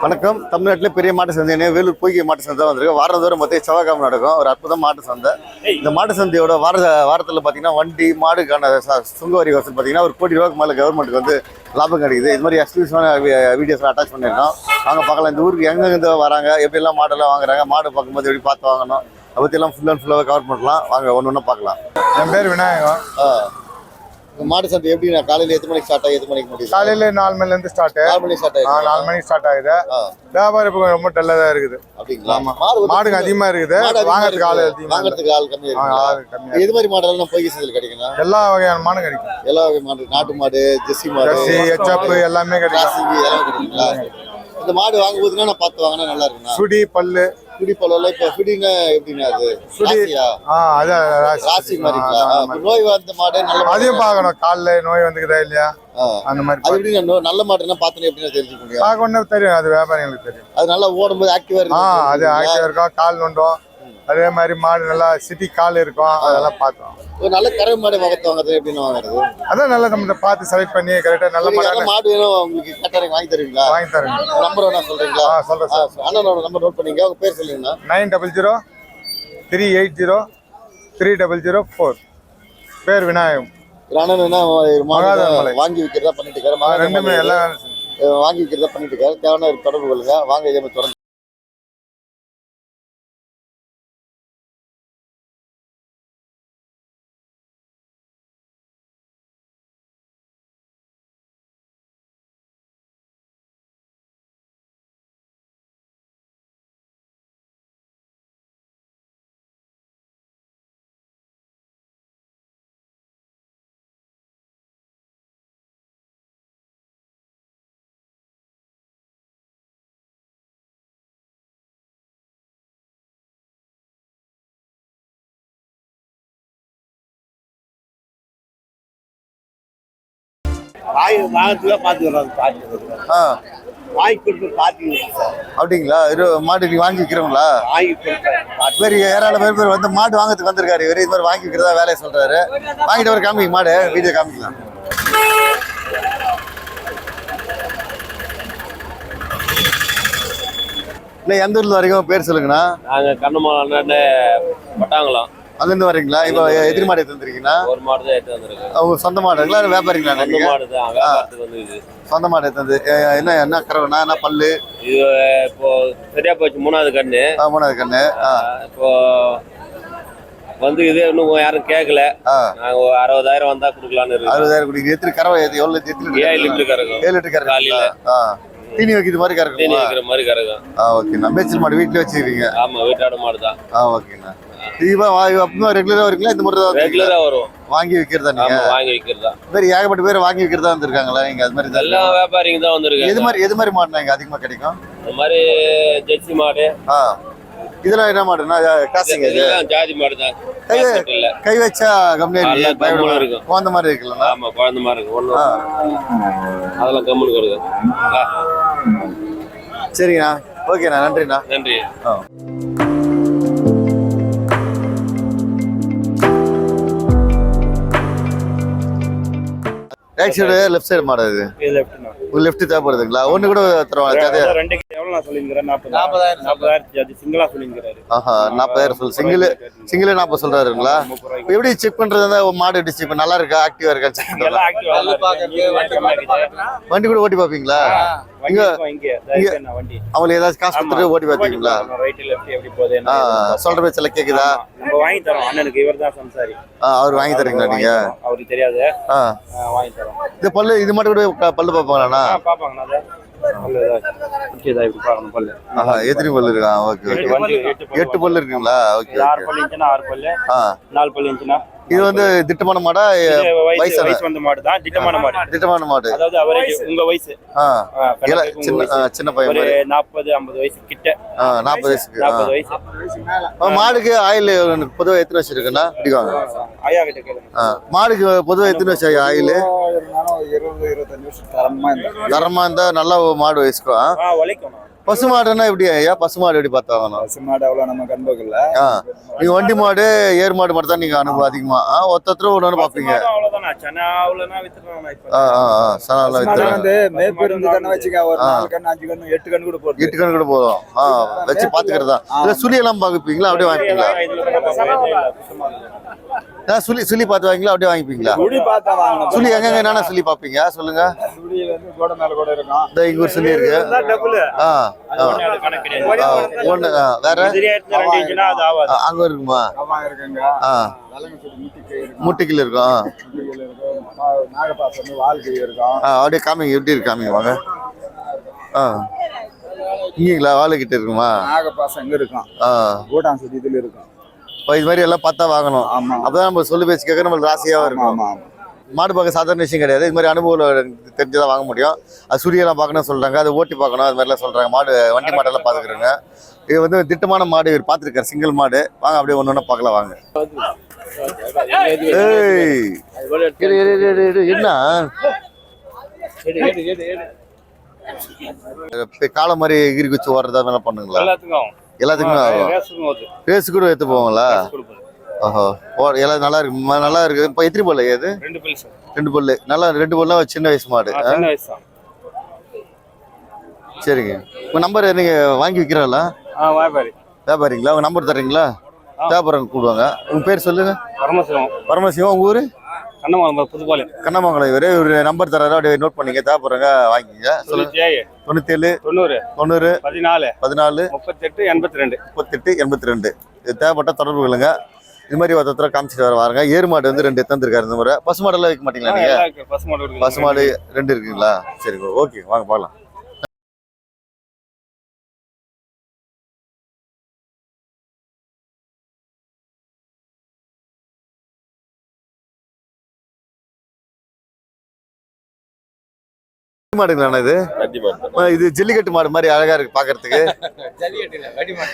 வணக்கம். தமிழ்நாட்டிலே பெரிய மாட்டு சந்தை வேலூர் பொய்கை மாட்டு சந்தை வந்திருக்கு. வாரந்தோறும் மொத்தம் செவ்வாய்க்கிழமை நடக்கும். ஒரு அற்புதம் மாட்டு சந்தை. இந்த மாட்டு சந்தையோட வார வாரத்தில் பார்த்தீங்கன்னா வண்டி மாடுக்கான ச- சுங்க வரி வசூல் பார்த்தீங்கன்னா ஒரு கோடி ரூபாய்க்கு மேலே கவர்மெண்ட்டுக்கு வந்து லாபம் கிடைக்குது. இது மாதிரி எக்ஸ்க்ளூசிவான வீடியோஸ்லாம் அட்டாச் பண்ணியிருக்கோம். வாங்க பார்க்கலாம். இந்த ஊருக்கு எங்கெங்க வராங்க. எப்படிலாம் மாடெல்லாம் வாங்குறாங்க மாடு பார்க்கும்போது எப்படி பார்த்து வாங்கணும் அதை பற்றியெல்லாம் ஃபுல் அண்ட் ஃபுல்லாக கவர் பண்ணலாம். வாங்க ஒன்று ஒன்று பார்க்கலாம். என் பேர் விநாயகம். மாட்டு சந்தை எப்படி? நான் காலையில் எத்தனை மணிக்கு ஸ்டார்ட் ஆகி எத்தனை மணிக்கு முடியுது? காலையில நாலு மணில இருந்து ஸ்டார்ட் நாலு மணிக்கு ஸ்டார்ட் ஆகி நாலு மணிக்கு ஸ்டார்ட் ஆகுது. வியாபாரம் இப்போ ரொம்ப டல்லா தான் இருக்குது. அப்படிங்களா? ஆமா. மாடு மாடுங்க அதிகமா இருக்குது. மாடு வாங்கறதுக்கு ஆள். அதிகமா. வாங்குறதுக்கு ஆள் கம்மி இருக்கு எது மாதிரி மாடெல்லாம் நம்ம பொய்கை சந்தையில் கிடைக்குங்க எல்லா வகையான மாடும் கிடைக்கும். எல்லா வகை மாடு நாட்டு மாடு ஜெர்சி மாடு ஜெர்சி எச்எப் எல்லாமே கிடைக்கும். எல்லாமே கிடைக்குங்களா இந்த மாடு வாங்கும்போதுன்னா நான் பார்த்து வாங்கினா நல்லா இருக்குண்ணா சுடி பல்லு பிடி பழம் இப்ப பிடினா எப்படின்னா அது? சுடி. ராசியா? ஆ அது ராசி. ராசி மாதிரிங்களா ஆ, ஆ, அந்த இப்ப மாதிரி. நோய் வந்த மாடு நல்ல அதையும் பார்க்கணும். காலில் நோய் வந்துக்குதா இல்லையா. அந்த மாதிரி அது பார்க்கணும். நல்ல மாடுன்னா பார்த்தோன்னே எப்படின்னா தெரிஞ்சுக்க முடியும் பார்க்க ஒண்ணு தெரியும். அது வியாபாரிகளுக்கு தெரியும். அது நல்லா ஓடும்போது ஆக்டிவா ஆ இருக்கு அது ஆக்டிவா இருக்கும். கால் நொண்டும். அதே மாதிரி மாடு நல்லா சிட்டி கால் இருக்கும். அதெல்லாம் பார்த்தோம். ஒரு நல்ல கறவை மாடு வகத்து வாங்குறது எப்படின்னு வாங்குறது. அதான் நல்லா நம்ம பார்த்து செலக்ட் பண்ணி கரெக்டாக நல்ல மாடு மாடு வேணும் உங்களுக்கு கட்டாரம் வாங்கி தருவீங்களா? வாங்கி தரேன் நம்பர் வேணா சொல்றீங்களா? ஆ, சார் அண்ணனோட நம்பர் நோட் பண்ணிங்க உங்க பேர் சொல்லுங்கண்ணா nine double zero three eight zero three double zero four. பேர் விநாயகம். அண்ணன். வாங்கி விற்கிறதா பண்ணிட்டு இருக்காரு ரெண்டுமே. எல்லாம் வாங்கி விற்கிறதா பண்ணிட்டு இருக்காரு. தேவையான ஒரு தொடர்பு கொள்ளுங்க. வாங்க இதே மாதிரி தொடர்ந்து வாய் வாங்கத்துல பாத்துக்கிறோம் பாத்துக்கிறோம் ஆ. வாங்கி கொடுத்து பாத்துக்கிறோம் சார். அப்படிங்களா? இரு மாடு நீ வாங்கி விற்கிறவங்களா வாங்கி அது மாதிரி ஏராளம் பேர் பேர் வந்து மாடு வாங்கறதுக்கு வந்திருக்காரு. இவர் இது மாதிரி வாங்கி விற்கிறதா வேலையை சொல்றாரு. வாங்கிட்டு வர காமிங்க மாடு. வீடியோ காமிக்கலாம் இல்லை எந்த ஊர்ல வரைக்கும் பேர் சொல்லுங்கண்ணா? நாங்க கண்ணமால பட்டாங்கலாம் அங்கிருந்து வரீங்களா இப்போ எதிரி மாடு எடுத்து வந்திருக்கீங்களா ஒரு மாடு தான் எடுத்து வந்திருக்கு அவங்க சொந்த மாடுங்களா இல்லை வியாபாரிங்களா அந்த நீங்க மாடு தான் சொந்த மாடு எடுத்து வந்து என்ன என்ன கறவைண்ணா? என்ன பல்லு? இது இப்போ சரியா போச்சு மூணாவது கண்ணு. மூணாவது கண்ணு இப்போ வந்து இது இன்னும் யாரும் கேட்கல நாங்க அறுபதாயிரம் வந்தா கொடுக்கலான்னு இருக்கு அறுபதாயிரம் குடிக்கு. எத்தனை கறவை? எது எவ்வளோ எத்தனை ஏழு லிட்டரு கறக்கும். ஏழு லிட்டர் கறவை காலையில. தீனி வைக்கிற மாதிரி தீனி கறக்குமா வைக்கிற மாதிரி கறக்கும். ஓகேண்ணா. மேய்ச்சல் மாடு வீட்டில் வச்சுக்கிறீங்க? ஆமா வீட்டாட மாடு தான். ஆ ஓகேண்ணா. அப்போ ரெகுலராக வரீங்களா? இந்த முறை ரெகுலரா வரும். வாங்கி விற்கிறதா நீங்க? வாங்கி வைக்கிறதா. இது மாதிரி ஏகப்பட்ட பேர் வாங்கி விற்கிறதா வந்திருக்காங்களா? நீங்க அது மாதிரி தான் எல்லா வியாபாரிங்க தான் வந்திருக்கு எது மாதிரி எது மாதிரி மாடுனா இங்க அதிகமா கிடைக்கும்? இந்த மாதிரி ஜெர்சி மாடு. ஆ. இதெல்லாம் என்ன மாடுனா காசுங்க இது. ஜாதி மாடு தான். கை கை வச்சா கம்மியா நல்லா இருக்கு பயப்பட கம்முனு இருக்கும். குழந்த மாதிரி இருக்குல்லண்ணா. ஆமா குழந்தை மாதிரி இருக்கு ஒண்ணும் ஆ. அதெல்லாம் கம்முனு கொடுக்கும் ஆ, சரிங்கண்ணா. ஓகேண்ணா. நன்றிண்ணா. நன்றி. ஆ. ரைட் சைடு லெஃப்ட் சைடு மாடு இது லெஃப்ட் தேவைப்படுதுங்களா? ஒன்று கூட தருவாங்க நாற்பது நாற்பதாயிரம் நாற்பதாயிரத்தி அது சிங்கிளா சொல்லிங்கிறாரு ஆஹா நாற்பதாயிரம் சொல்லு சிங்கிள் சிங்கிளே நாற்பது சொல்றாருங்களா? இப்ப எப்படி செக் பண்றது? அந்த மாடு எப்படி செக் நல்லா இருக்கா? ஆக்டிவா இருக்கா? செக் வண்டி கூட ஓட்டி பார்ப்பீங்களா? வண்டி இருக்கும் இங்க? அவங்களுக்கு ஏதாச்சும் காசு கொடுத்துட்டு ஓட்டி என்ன சொல்ற பேச்செல்லாம் கேக்குதா? நம்ம வாங்கி தரோம். அண்ணனுக்கு இவர் தான் சம்சாரி. ஆ, அவர் வாங்கி தரீங்களா நீங்க? அவருக்கு தெரியாது. வாங்கி தரோம். இந்த பல்லு இது மட்டும் கூட பல்லு பார்ப்பாங்களாண்ணா? ஆ எத்தனை பல்லு. இருக்கா? ஓகே எட்டு பல்லு இருக்குங்களா? ஓகே இது ஆறு ஓகே. பல்லு இருந்துச்சுன்னா ஆறு பல்லு. ஆ. நாலு பல்லு இருந்துச்சுன்னா இது வந்து திட்டமான மாடா? வயசு வயசு? வந்த மாடு தான் திட்டமான மாடு. திட்டமான மாடு. அதாவது அவரேஜ் உங்க வயசு. சின்ன வயசு. பையன் ஒரு மாதிரி. நாற்பது ஐம்பது வயசு கிட்ட. ஆ நாற்பது வயசுக்கு ஆ. நாற்பது வயசு ஆ, மாடுக்கு ஆயில் பொதுவாக எத்தனை வருஷம் இருக்குண்ணா பிடிவாங்க ஐயா கிட்ட கேளுங்க. மாடுக்கு பொதுவாக எத்தனை வருஷம் ஆயில்? இருபது இருபத்தஞ்சு வருஷம் தரமா தரமா இருந்தா நல்லா மாடு உழைக்கணும் பசு மாடுன்னா எப்படி ஐயா பசு மாடு எப்படி பார்த்து வாங்கணும் பசு மாடு அவ்வளோ நம்ம கண்போக்கில்ல ஆ நீங்க வண்டி மாடு ஏர் மாடு மட்டும் தான் நீங்க அனுபவம் அதிகமா ஆ ஒருத்தர் ஒன்று ஒன்று பார்ப்பீங்க ஆ ஆ மாடு வந்து மேய்ப்பு இருந்து கண்ணு வச்சுக்க ஒரு ஆ. நாலு கண்ணு அஞ்சு கண்ணு எட்டு கண்ணு கூட எட்டு போதும் ஆ வச்சு பாத்துக்கிறதா இல்ல சுழி எல்லாம் பாக்குப்பீங்களா அப்படியே வாங்கிப்பீங்களா ஆ, சுழி சுழி பார்த்து வாங்கிங்களா அப்படியே வாங்கிப்பீங்களா? சுழி பார்த்தா வாங்கணும். சுழி எங்கெங்க என்னென்ன சுழி பார்ப்பீங்க? சொல்லுங்க. சுழி வந்து கூட மேல கூட இருக்கும். இந்த இங்க ஒரு சுழி இருக்கு. ஆ ஒண்ணு வேற? அங்க இருக்குமா? ஆ. முட்டிக்கில் இருக்கும் அப்படியே காமிங்க எப்படி இருக்கு காமிங்க வாங்க. ஆ. இங்கீங்களா வாழை கிட்ட இருக்குமா? நாகப்பாசம் இங்க இருக்கும். ஆ. கூட்டான் சுடி இதுல இருக்கும். இது மாதிரி எல்லாம் பார்த்தா வாங்கணும். அப்பதான் நம்ம சொல்லு பேச்சு கேட்க நம்மளுக்கு ஆமா இருக்கும். மாடு பார்க்க சாதாரண விஷயம் கிடையாது. இது மாதிரி அனுபவம் தெரிஞ்சுதான் வாங்க முடியும். அது சுரியெல்லாம் பார்க்கணும் சொல்றாங்க. அது ஓட்டி பார்க்கணும். அது மாதிரிலாம் சொல்றாங்க. மாடு வண்டி மாடெல்லாம் பார்த்துக்கிறோங்க. இது வந்து திட்டமான மாடு இவர் பார்த்துருக்காரு. சிங்கிள் மாடு. வாங்க அப்படியே ஒன்று ஒன்று பார்க்கலாம் வாங்க. என்ன? இப்ப காலை மாதிரி எகிரி குச்சி ஓடுறதா பண்ணுங்களா? எல்லாத்துக்கும். எல்லாத்துக்குமே ஆகும். ரேஸ் கூட எடுத்து போவாங்களா? ஓஹோ. ஓ எல்லாம் நல்லா இருக்கு. நல்லா இருக்கு. இப்போ எத்தனை பல்லு ஏது ரெண்டு பல்லு நல்லா ரெண்டு பல்லாம் சின்ன வயசு மாடு. சரிங்க. உங்க நம்பர் நீங்க வாங்கி விற்கிறாங்களா ஆ வியாபாரி. வியாபாரிங்களா? உங்க நம்பர் தர்றீங்களா? வியாபாரம் கூடுவாங்க உங்க பேர் சொல்லுங்க. பரமசிவம். பரமசிவம். உங்க ஊரு? கண்ணமாலம் புதுப்பாளையம். கண்ணமங்கலம் இவரு. ஒரு நம்பர் தராரு அப்படியே நோட் பண்ணிக்க தேவைப்படுறங்க வாங்கிக்கங்க சொல்லுங்க. தொண்ணூத்தி ஏழு தொண்ணூத்தேழு தொண்ணூறு தொண்ணூறு பதினாலு பதினாலு முப்பத்தெட்டு எண்பத்தி ரெண்டு முப்பத்தெட்டு எண்பத்தி ரெண்டு இது தேவைப்பட்ட தொடர்பு கொள்ளுங்க இது மாதிரி ஒருத்தர் காமிச்சிட்டு வர வாருங்க. ஏறு மாடு வந்து ரெண்டு தந்துருக்காரு இந்த முறை. பசு மாடெல்லாம் வைக்க மாட்டீங்களா நீங்க? பசு மாடு. பசு மாடு ரெண்டு இருக்குங்களா? சரி ஓகே. வாங்க பார்க்கலாம். மாடுங்களாண்ணா இது? இது ஜல்லிக்கட்டு மாடு மாதிரி அழகா இருக்கு பாக்குறதுக்கு.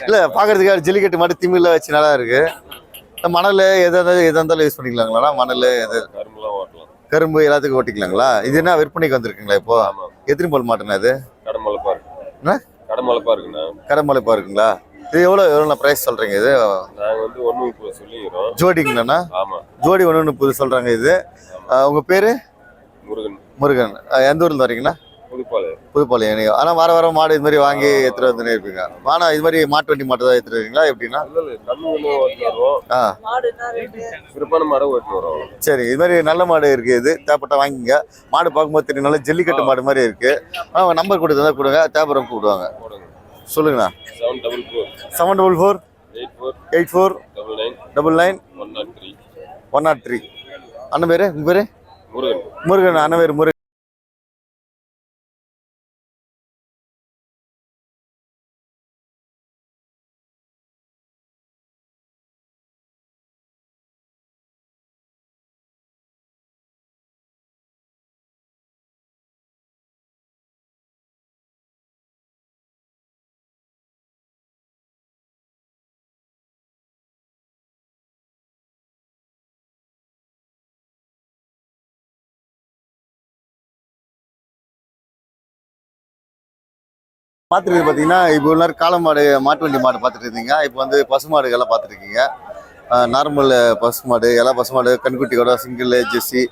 இல்ல பாக்குறதுக்கு ஜல்லிக்கட்டு மாடு திமிழ்ல வச்சு நல்லா இருக்கு. மணல் எதாவது எதா இருந்தாலும் யூஸ் பண்ணிக்கலாங்களா மணல் எது? கரும்பு எல்லாத்துக்கும் ஓட்டிக்கலாங்களா? இது என்ன விற்பனைக்கு வந்திருக்குங்களா இப்போ? ஆமா. எத்தனை பால் மாட்டுனா இது? கடமலைப்பா என்ன? இருக்கு கடமலைப்பா இருக்குண்ணா. கடமலைப்பா இருக்குங்களா? இது எவ்வளோ எவ்வளோ ப்ரைஸ் சொல்றீங்க இது? நாங்க வந்து ஒண்ணு முப்பது சொல்லிக்கிறோம். ஜோடிங்களாண்ணா? ஆமா. ஜோடி ஒன்று முப்பது சொல்றாங்க இது. ஆ, உங்க பேரு? முருகன். முருகன். எந்த ஊர்ல வரீங்களா புதுப்பாளையம். புதுப்பாளையம். நீங்க ஆனா வார வாரம் மாடு இது மாதிரி வாங்கி எடுத்துட்டு வந்துனே இருப்பீங்க. ஆனா இது மாதிரி மாட்டு வண்டி மாட்டு தான் எடுத்துட்டு வரீங்களா எப்படின்னா ஆ. மரம் ஓட்டு வரும் சரி இது மாதிரி நல்ல மாடு இருக்கு. இது தேவைப்பட்டா வாங்கிங்க மாடு பார்க்கும்போது தெரியும் நல்ல ஜல்லிக்கட்டு மாடு மாதிரி இருக்கு. ஆ நம்பர் கொடுத்தா கொடுங்க. தேவரம் கூப்பிடுவாங்க. சொல்லுங்கண்ணா. Seven double four seven double four eight four eight four double nine double nine one nought three one nought three அண்ணன் பேரு? உங்க பேரு? முருகன். முருகன் அனவேர் முருகன். பார்த்துருக்கு பார்த்தீங்கன்னா இப்போ உள்ள காளை மாடு மாட்டு வண்டி மாடு பார்த்துட்டு இருந்தீங்க இப்போ வந்து பசு மாடுகள்லாம் பார்த்துட்டு நார்மல் பசு மாடு எல்லா பசு மாடு கண்குட்டியோட சிங்கிள் ஜெர்சி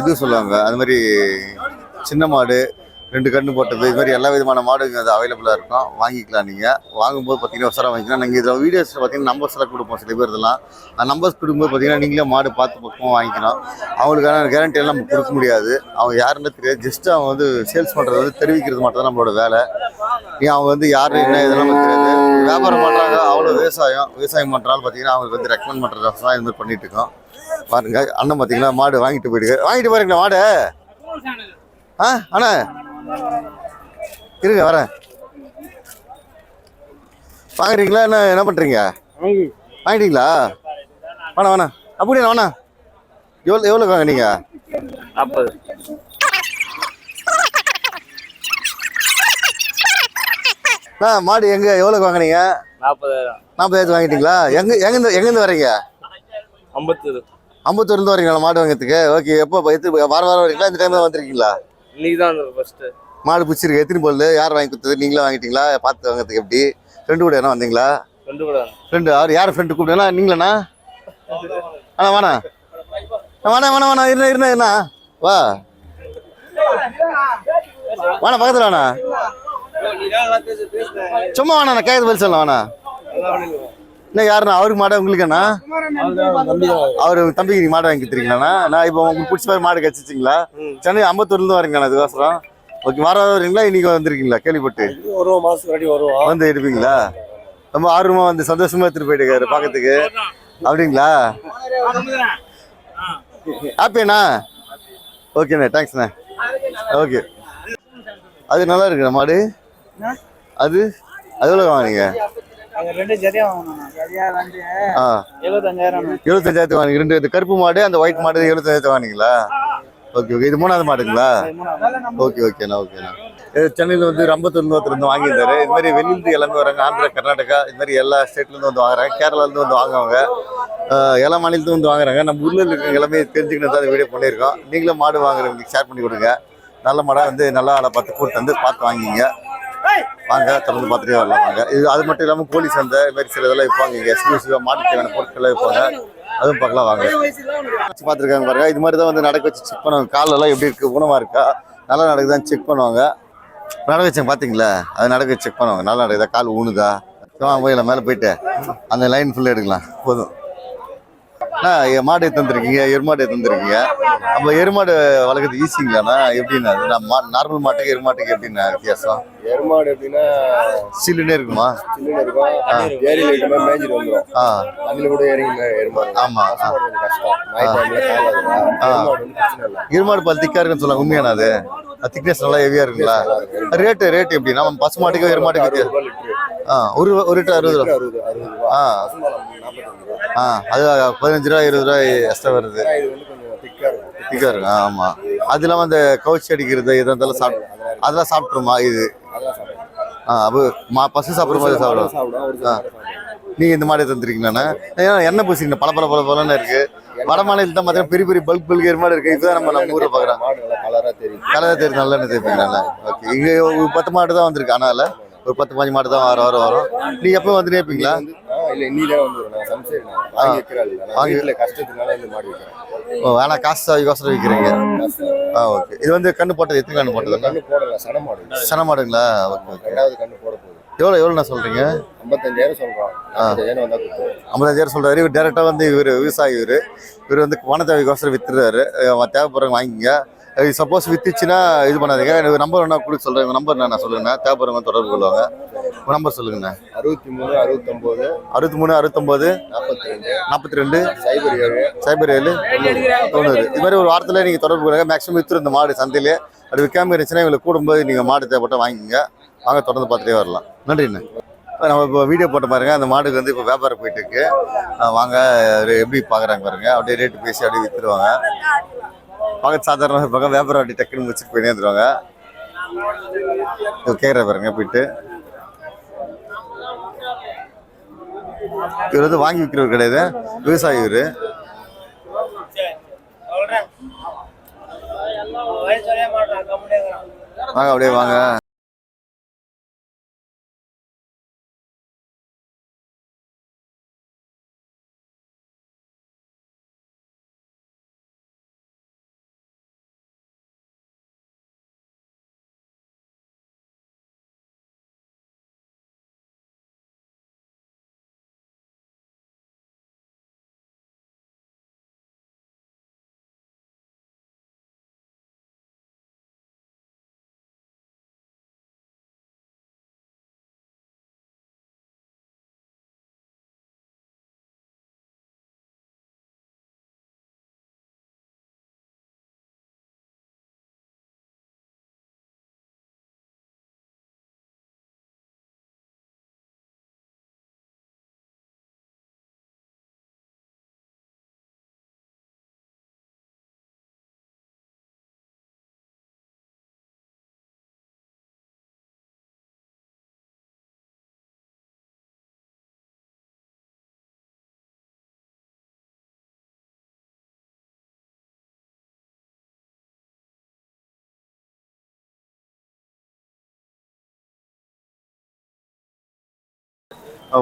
இது சொல்லுவாங்க. அது மாதிரி சின்ன மாடு ரெண்டு கண்ணு போட்டது. இது மாதிரி எல்லா விதமான மாடுங்க அது அவைலபிளாக இருக்கும். வாங்கிக்கலாம் நீங்கள் வாங்கும்போது பார்த்தீங்கன்னா உசரம் வாங்கிக்கலாம். நீங்கள் இதில் வீடியோஸில் பார்த்தீங்கன்னா நம்பர்ஸ் எல்லாம் கொடுப்போம் சில பேர் இதெல்லாம். அந்த நம்பர்ஸ் கொடுக்கும்போது பார்த்தீங்கன்னா நீங்களே மாடு பார்த்து பக்கமாக வாங்கிக்கலாம். அவங்களுக்கான கேரண்டி எல்லாம் நம்ம கொடுக்க முடியாது. அவங்க யாருன்னு தெரியாது. ஜஸ்ட் அவங்க வந்து சேல்ஸ் பண்ணுறது வந்து தெரிவிக்கிறது மட்டும் தான் நம்மளோட வேலை. ஏன் அவங்க வந்து யார் என்ன இதெல்லாம் தெரியாது. வியாபாரம் பண்ணுறாங்க அவ்வளோ விவசாயம். விவசாயம் பண்ணுறாலும் பார்த்தீங்கன்னா அவங்களுக்கு வந்து ரெக்கமெண்ட் பண்ணுற தான் இது மாதிரி பண்ணிட்டு இருக்கோம். பாருங்க அண்ணன் பார்த்தீங்கன்னா மாடு வாங்கிட்டு போயிடுங்க வாங்கிட்டு போறீங்களா மாடு? ஆ அண்ணா. இருங்க வரேன். வாங்குறீங்களா என்ன என்ன பண்ணுறீங்க வாங்கிட்டீங்களா? வேணாம் வேணாம் அப்படியே வேணாம் எவ்வளோ எவ்வளோ வாங்குனீங்க நாற்பது. அண்ணா மாடு எங்கே எவ்வளோ வாங்குனீங்க நாற்பதாயிரம். நாற்பதாயிரத்து வாங்கிட்டீங்களா? எங்க எங்கேருந்து எங்கேருந்து வரீங்க? ஐம்பத்தூர். அம்பத்தூர்லேருந்து வரீங்களா மாடு வாங்கிறதுக்கு? ஓகே எப்போ எத்து வாரம் வாரம் வரீங்களா? இந்த டைமில் வந்திருக்கீங்களா? இன்னைக்கு தான் ஃபர்ஸ்ட் மாடு பிடிச்சிருக்கு. எத்தனை பல்லு யார் வாங்கி கொடுத்தது? நீங்களே வாங்கிட்டீங்களா? பார்த்து வாங்குறதுக்கு எப்படி? ஃப்ரெண்டு கூட என்ன வந்தீங்களா? ரெண்டு கூட. ஃப்ரெண்டு அவர் யார் ஃப்ரெண்டு கூப்பிடுனா? நீங்களாண்ணா? அண்ணா வாண்ணா. வாண்ணா வாண்ணா வாண்ணா. இருண்ணா இருண்ணா இருண்ணா. வா. வாண்ணா பக்கத்தில் வாண்ணா. சும்மா வாண்ணா நான் கேட்கறது பதில் சொல்லலாம் வாண்ணா. என்ன யாருண்ணா? அவருக்கு மாடை உங்களுக்கு அண்ணா அவர் தம்பிக்கு நீங்க மாடு வாங்கி கொடுத்துருக்கீங்களாண்ணா? நான் இப்போ உங்களுக்கு பிடிச்ச மாதிரி மாடு கச்சிச்சிங்களா? சென்னை அம்பத்தூர்லேருந்து வரீங்கண்ணா இதுக்கோசரம்? ஓகே வர வரீங்களா? இன்னைக்கு வந்திருக்கீங்களா? கேள்விப்பட்டு. ஒரு மாசத்துக்கு முன்னாடி வருவோம். வந்து எடுப்பீங்களா ரொம்ப ஆர்வமா வந்து சந்தோஷமா எடுத்துட்டு போயிட்டு பார்க்கறதுக்கு. அப்படிங்களா? ஹாப்பிண்ணா ஓகேண்ணே தேங்க்ஸ்ண்ணே ஓகே. அது நல்லா இருக்குண்ணா மாடு? அது? அது எவ்வளோ வாங்கினீங்க? எழுபத்தஞ்சாயிரத்து வாங்கினீங்க ரெண்டு இந்த கருப்பு மாடு அந்த ஒயிட் மாடு எழுபத்தஞ்சாயிரத்து வாங்கினீங்களா? Okay okay. இது மூணாவது மாடுங்களா? ஓகே ஓகேண்ணா ஓகேண்ணா சென்னையில் வந்து ரம்பத்தூர்ல ஒருத்தர் வந்து வாங்கியிருந்தாரு. இது மாதிரி வெளியிருந்து எல்லாமே வராங்க. ஆந்திரா கர்நாடகா இது மாதிரி எல்லா ஸ்டேட்லேருந்து வந்து வாங்குறாங்க. கேரளாலேருந்து வந்து வாங்குவாங்க எல்லா மாநிலத்தும் வந்து வாங்குறாங்க. நம்ம ஊரில் இருக்க எல்லாமே தெரிஞ்சுக்கிட்டு தான் வீடியோ பண்ணியிருக்கோம். நீங்களும் மாடு வாங்குறவங்களுக்கு ஷேர் பண்ணி கொடுங்க. நல்ல மாடாக வந்து நல்ல ஆளை பார்த்து கூட்டு வந்து பார்த்து வாங்கிங்க. வாங்க தொடர்ந்து பார்த்துட்டே வரலாம் வாங்க. இது அது மட்டும் இல்லாமல் கோழி சந்தை இது மாதிரி சில இதெல்லாம் விற்பாங்க. இங்கே எக்ஸ்க்ளூசிவாக மாட்டுக்கான பொருட்கள்லாம் விற்பாங்க. அதுவும் பார்க்கலாம் வாங்க. வச்சு பார்த்துருக்காங்க பாருங்க. இது மாதிரி தான் வந்து நடக்க வச்சு செக் பண்ணுவாங்க. காலெல்லாம் எப்படி இருக்கு? குணமாக இருக்கா? நல்லா நடக்குதான்னு செக் பண்ணுவாங்க. நடக்க வச்சாங்க பார்த்தீங்களா? அது நடக்க வச்சு செக் பண்ணுவாங்க. நல்லா நடக்குதா? கால் ஊனுதா? வாங்க போயிடலாம் மேலே போயிட்டு அந்த லைன் ஃபுல்லாக எடுக்கலாம். போதும். மாடு தந்துருக்கீங்க? எருமாடு தந்துருக்கீங்க? அப்போ எருமாடு வளர்க்குறது ஈஸிங்களாண்ணா எப்படின்னா அது நான் மா நார்மல் மாட்டுக்கு எருமாட்டுக்கு எப்படிண்ணா வித்தியாசம்? எருமாடு எப்படின்னா சில்லுன்னே இருக்குமா? சில்லுன்னு இருக்கும்? ஏரியில் இருக்கிற மாதிரி மேய்ஞ்சிட்டு வந்துடும் ஆ. கூட மே- எருமாடு. ஆமா. பசு மாடு கொஞ்சம் கஷ்டம். நைட் டைம்ல காலாதுல எருமாடு பால் திக்கா இருக்குன்னு சொல்லுவாங்க உண்மையானா அது? திக்னஸ் நல்லா ஹெவியா இருக்குங்களா? ரேட்டு ரேட் எப்படி நம்ம பசு மாட்டுக்கு எருமாட்டுக்கு ஆ ஒரு ஒரு லிட்டர் அறுபது ரூபா. ஆ. ஆ அது பதினஞ்சு ரூபா இருபது ரூபா எக்ஸ்ட்ரா வருது. ஆனா இது வந்து கொஞ்சம் திக்கா இருக்கும். திக்கா இருக்கு ஆ, ஆமா. அது இல்லாம அந்த கவுச்சி அடிக்கிறது இதை இருந்தாலும் சாப்பிட்டு அதெல்லாம் சாப்பிட்ருமா இது? ஆ அப்போ மா பசு சாப்பிட்ற மாதிரி சாப்பிடும் சாப்பிடுவோம் ஒரு சில நேரம் சாப்பிடுவோம் நீங்க இந்த மாதிரி தந்துருக்கீங்களாண்ணா ஏன்னா எண்ணெய் பூசிங்க பல பல பல பலன்னு இருக்கு. வட மாநிலத்தில் தான் பார்த்தீங்கன்னா பெரிய பெரிய பல்க் பல்க் எருமாடு இருக்கு. இதுதான் நம்ம நம்ம ஊரில் பார்க்குறோம் மாடு நல்லா கலரா தெரியும். கலர் தெரியும் நல்ல தேய்ப்பீங்களா ஓகே இங்கே ஒரு பத்து மாடு தான் வந்திருக்கு ஆனால் ஒரு பத்து பாஞ்சு மாடு தான் வர வர வரும். நீங்க எப்போ வந்து நேர்ப்பீங்களா வந்து ஆ இல்ல வந்துடும் சம்சேர் நான் வாங்கி கஷ்டத்தினால இந்த மாடு ஓ வேணா காசு சாவிக்கோசரம் விற்கிறீங்க ஆ ஓகே. இது வந்து கண்ணு போட்டது எத்தனை கண்ணு போட்டது? கண்ணு போடல சன மாடு. இது. சன மாடுங்களா? Okay okay. ரெண்டாவது கண்ணு போட போகுது. எவ்வளோ எவ்வளோண்ணா சொல்கிறீங்க ஐம்பத்தஞ்சாயிரம் சொல்றோம் ஐம்பத்தஞ்சாயிரம் சொல்கிறாரு இவர் டேரெக்டாக வந்து இவர் விவசாயி இவர். இவர் வந்து பண தேவைக்கோசரம் வித்துறாரு தேவைப்படுறவங்க வாங்கிங்க சப்போஸ் வித்துச்சுன்னா இது பண்ணாதீங்க. எனக்கு நம்பர் வேணா கொடுக்க சொல்கிறேன் நம்பர் நான் சொல்லுங்கண்ணா. தேவைப்படுறவங்க தொடர்பு கொள்வாங்க உங்கள் நம்பர் சொல்லுங்கண்ணா. அறுபத்தி மூணு அறுபத்தொம்போது. அறுபத்தி மூணு அறுபத்தொம்போது. நாற்பத்தி ரெண்டு நாற்பத்தி ரெண்டு சைபர் ஏழு. சைபர் ஏழு. தொண்ணூறு. இது மாதிரி ஒரு வாரத்தில் நீங்கள் தொடர்பு கொள்ளுங்க. மேக்ஸிமம் வித்துரு இந்த மாடு சந்தையிலே. அப்படி விற்காம இருந்துச்சுன்னா இவங்களை கூடும்போது நீங்கள் மாடு தேவைப்பட்ட வாங்கிக்கங்க. வாங்க தொடர்ந்து பார்த்துட்டே வரலாம். நன்றிண்ணே. இப்ப நம்ம இப்போ வீடியோ போட்ட பாருங்க. அந்த மாடுக்கு வந்து இப்போ வியாபாரம் போயிட்டு இருக்கு. வாங்க எப்படி பார்க்குறாங்க பாருங்க. அப்படியே ரேட்டு பேசி அப்படியே வித்துருவாங்க. பார்க்க சாதாரணமாக இருப்பாங்க வியாபாரம் அப்படி டக்குன்னு முடிச்சுட்டு போயிட்டே வந்துருவாங்க கேட்குற பாருங்க போயிட்டு. இவர் வந்து வாங்கி விற்கிறவர் கிடையாது விவசாயி இவர். வாங்க அப்படியே வாங்க.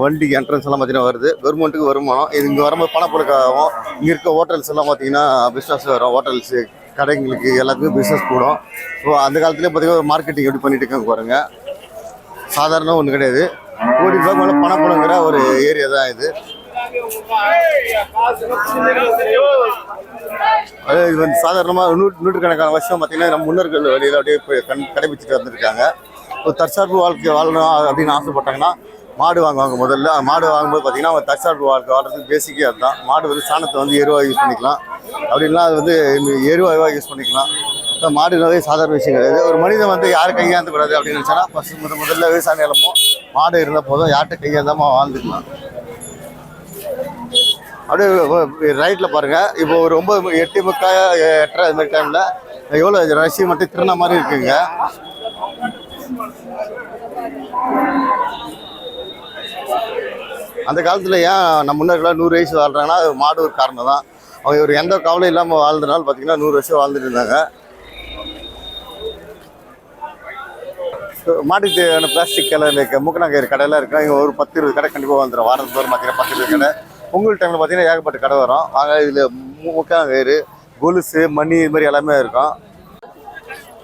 வண்டிக்கு என்ட்ரன்ஸ் எல்லாம் பார்த்தீங்கன்னா வருது. கவர்மெண்ட்டுக்கு வருமானம். இது இங்கே வரும்போது பணப்புழக்காகும் இங்கே இருக்க ஹோட்டல்ஸ் எல்லாம் பார்த்தீங்கன்னா பிஸ்னஸ் வரும். ஹோட்டல்ஸு கடைங்களுக்கு எல்லாத்துக்கும் பிஸ்னஸ் கூடும். ஸோ அந்த காலத்துலேயே பார்த்தீங்கன்னா ஒரு மார்க்கெட்டிங் எப்படி பண்ணிட்டு இருக்காங்க பாருங்க. சாதாரண ஒன்றும் கிடையாது. கோடி ரூபாய் மேலே பணப்புழங்குற ஒரு ஏரியா தான் இது. அது இது வந்து சாதாரணமாக நூ நூற்றுக்கணக்கான வருஷம் பார்த்தீங்கன்னா நம்ம முன்னோர்கள் வழியில் அப்படியே போய் கண் கடைபிடிச்சிட்டு வந்திருக்காங்க. ஒரு தற்சார்பு வாழ்க்கை வாழணும் அப்படின்னு ஆசைப்பட்டாங்கன்னா மாடு வாங்குவாங்க முதல்ல. மாடு வாங்கும்போது பார்த்தீங்கன்னா அவங்க தற்சார்பு வாழ்க்கை வாழ்றதுக்கு பேசிக்கே அதுதான். மாடு வந்து சாணத்தை வந்து எருவாக யூஸ் பண்ணிக்கலாம். அப்படின்னா அது வந்து எருவாக யூஸ் பண்ணிக்கலாம். இப்போ மாடுனாவே சாதாரண விஷயம் கிடையாது. ஒரு மனிதன் வந்து யார் கையாந்தக்கூடாது அப்படின்னு நினச்சோன்னா ஃபஸ்ட் முத முதல்ல விவசாய நிலமோ மாடு இருந்த போதும். யார்கிட்ட கையாந்தாமல் வாழ்ந்துக்கலாம். அப்படியே ரைட்டில் பாருங்கள் இப்போ ஒரு ரொம்ப எட்டு முக்கா எட்டரை அது மாதிரி டைமில் எவ்வளோ ரஷ்ய மட்டும் திருநா மாதிரி இருக்குங்க. அந்த காலத்தில் ஏன் நம்ம முன்னோர்களாம் நூறு வயசு வாழ்றாங்கன்னா அது மாடு ஒரு காரணம் தான். அவங்க ஒரு எந்த கவலையும் இல்லாமல் வாழ்ந்தனால பார்த்தீங்கன்னா நூறு வருஷம் வாழ்ந்துட்டு இருந்தாங்க. மாட்டுக்கு தேவையான பிளாஸ்டிக் கலரில் இருக்க மூக்கணாங்கயிறு கடையெல்லாம் இருக்கு இங்கே ஒரு பத்து இருபது கடை கண்டிப்பாக வந்துடும் வாரத்துக்கு தோறும் பார்த்தீங்கன்னா பத்து இருபது கடை. பொங்கல் டைமில் பார்த்தீங்கன்னா ஏகப்பட்ட கடை வரும். வாங்க இதில் மூக்கணாங்கயிறு கொலுசு மணி இது மாதிரி எல்லாமே இருக்கும்.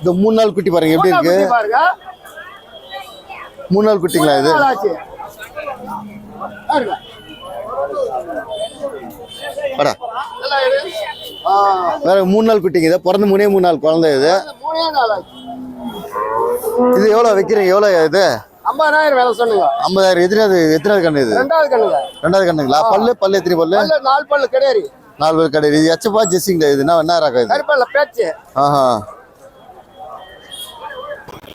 இந்த மூணு நாள் குட்டி பாருங்க எப்படி இருக்கு? மூணு நாள் குட்டிங்களா இது? வாடா. வேற மூணு நாள் குட்டிங்க இது. பிறந்து மூணே மூணு நாள் குழந்தை இது. இது எவ்வளோ வைக்கிறீங்க? எவ்வளோ இது? ஐம்பதாயிரம் வேலை சொன்னுங்க ஐம்பதாயிரம். எத்தனாவது எத்தனாவது கண்ணு இது? ரெண்டாவது கண்ணுங்க. ரெண்டாவது கண்ணுங்களா? பல்லு? பல்லு எத்தனை பல்லு? பல்லு நாலு பல்லு கிடையாது. நாலு பேர் கடை இது எச்சப்பா ஜெஸ்ஸிங்களா இது? என்ன என்ன ரகம் இது? பேச்சு. ஆஹா.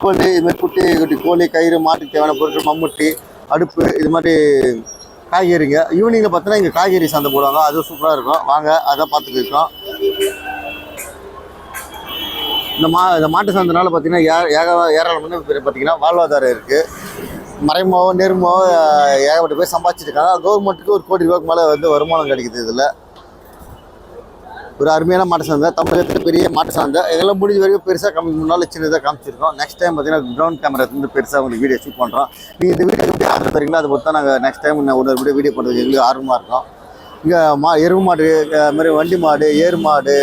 கோழி இது மாதிரி குட்டி குட்டி கோழி கயிறு மாட்டுக்கு தேவையான பொருட்கள் மம்முட்டி அடுப்பு இது மாதிரி காய்கறிங்க. ஈவினிங்கில் பார்த்தீங்கன்னா இங்கே காய்கறி சந்தை போடுவாங்க. அதுவும் சூப்பராக இருக்கும். வாங்க அதை பார்த்துட்டு இருக்கோம். இந்த மா இந்த மாட்டு சந்தனால பார்த்தீங்கன்னா ஏ ஏக ஏராளமான பேர் பார்த்தீங்கன்னா வாழ்வாதாரம் இருக்குது மறைமுகவோ நேர்முகமோ ஏகப்பட்ட பேர் சம்பாதிச்சிருக்காங்க கவர்மெண்ட்டுக்கு ஒரு கோடி ரூபாய்க்கு மேலே வந்து வருமானம் கிடைக்குது இதில். ஒரு அருமையான மாட்டு சந்தை தமிழகத்தில் பெரிய மாட்டு சந்தை இதெல்லாம் முடிஞ்ச வரைக்கும் பெருசாக கம்மி முன்னால் சின்னதாக காமிச்சிருக்கோம். நெக்ஸ்ட் டைம் பார்த்தீங்கன்னா க்ரௌண்ட் கேமரா இருந்து பெருசாக உங்களுக்கு வீடியோ ஷூட் பண்ணுறோம் நீங்கள் இந்த வீடியோ எப்படி ஆர்டர் தரீங்களோ அதை பொறுத்தா நாங்கள் நெக்ஸ்ட் டைம் இன்னும் ஒரு வீடியோ வீடியோ பண்ணுறதுக்கு எங்களுக்கு ஆர்வமாக இருக்கும். இங்கே மா எருவு மாடு இது மாதிரி வண்டி மாடு ஏர் மாடு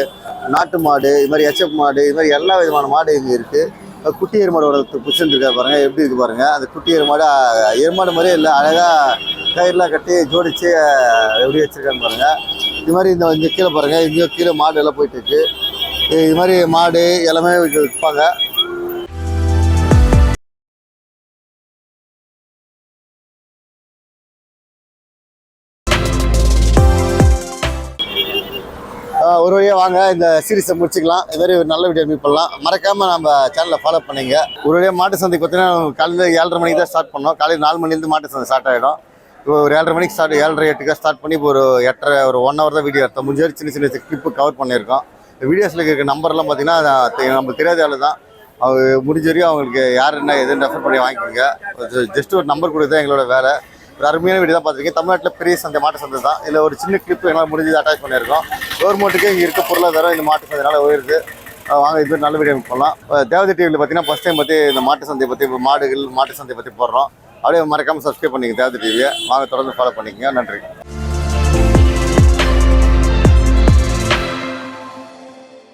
நாட்டு மாடு இது மாதிரி எச்எப் மாடு இது மாதிரி எல்லா விதமான மாடு இங்கே இருக்குது குட்டி ஏறு மாடோட புஷன் இருக்கா பாருங்கள் எப்படி இருக்குது பாருங்கள் அந்த குட்டி ஏறு மாடு ஏறு மாடு மாதிரியே இல்லை. அழகாக கயிறுலாம் கட்டி ஜோடிச்சு எப்படி வச்சுருக்காங்க பாருங்கள் இது மாதிரி இந்த இங்கே கீழே பாருங்கள் இங்கேயும் கீழே மாடு எல்லாம் போயிட்டு இருக்கு இது மாதிரி மாடு எல்லாமே விற்பாங்க. ஒரு வழியாக வாங்க. இந்த சீரீஸை முடிச்சுக்கலாம். இது மாதிரி ஒரு நல்ல வீடியோ மீட் பண்ணலாம். மறக்காமல் நம்ம சேனலை ஃபாலோ பண்ணுங்க. ஒரு வழியாக மாட்டு சந்தைக்கு பார்த்தீங்கன்னா காலையில் ஏழரை மணிக்கு தான் ஸ்டார்ட் பண்ணோம். காலையில் நாலு மணிலேருந்து மாட்டு சந்தை ஸ்டார்ட் ஆகிடும் இப்போ ஒரு ஏழரை மணிக்கு ஸ்டார்ட் ஏழரை எட்டுக்கு ஸ்டார்ட் பண்ணி இப்போ ஒரு எட்டரை ஒரு ஒன் ஹவர் தான் வீடியோ எடுத்தோம். முடிஞ்ச சின்ன சின்ன கிளிப்பு கவர் பண்ணியிருக்கோம். வீடியோஸில் இருக்க நம்பர்லாம் பார்த்தீங்கன்னா அது நமக்கு தெரியாத ஆள் தான். அவங்க முடிஞ்ச வரையும் அவங்களுக்கு யார் என்ன எதுன்னு ரெஃபர் பண்ணி வாங்கிக்கோங்க. ஜஸ்ட் ஒரு நம்பர் கொடுத்து எங்களோட வேலை. ஒரு அருமையான வீடியோ தான் பார்த்துருக்கீங்க தமிழ்நாட்டில் பெரிய சந்தை மாட்டு சந்தை தான். இல்லை ஒரு சின்ன கிளிப்பு எங்களால் முடிஞ்சது அட்டாச் பண்ணியிருக்கோம். கவர்மெண்ட்டுக்கு இங்கே இருக்க பொருளாதாரம் இந்த மாட்டு சந்தைனால உயருது. வாங்க இது நல்ல வீடியோ பண்ணலாம் தேவதை டிவியில் பார்த்தீங்கன்னா ஃபஸ்ட் டைம் பற்றி இந்த மாட்டு சந்தையை பற்றி இப்போ மாடுகள் மாட்டு சந்தையை பற்றி போடுறோம். அப்படியே மறக்காமல் சப்ஸ்கிரைப் பண்ணிங்க தேர்தல் டிவியை வாங்க தொடர்ந்து ஃபாலோ பண்ணிக்கங்க. நன்றி.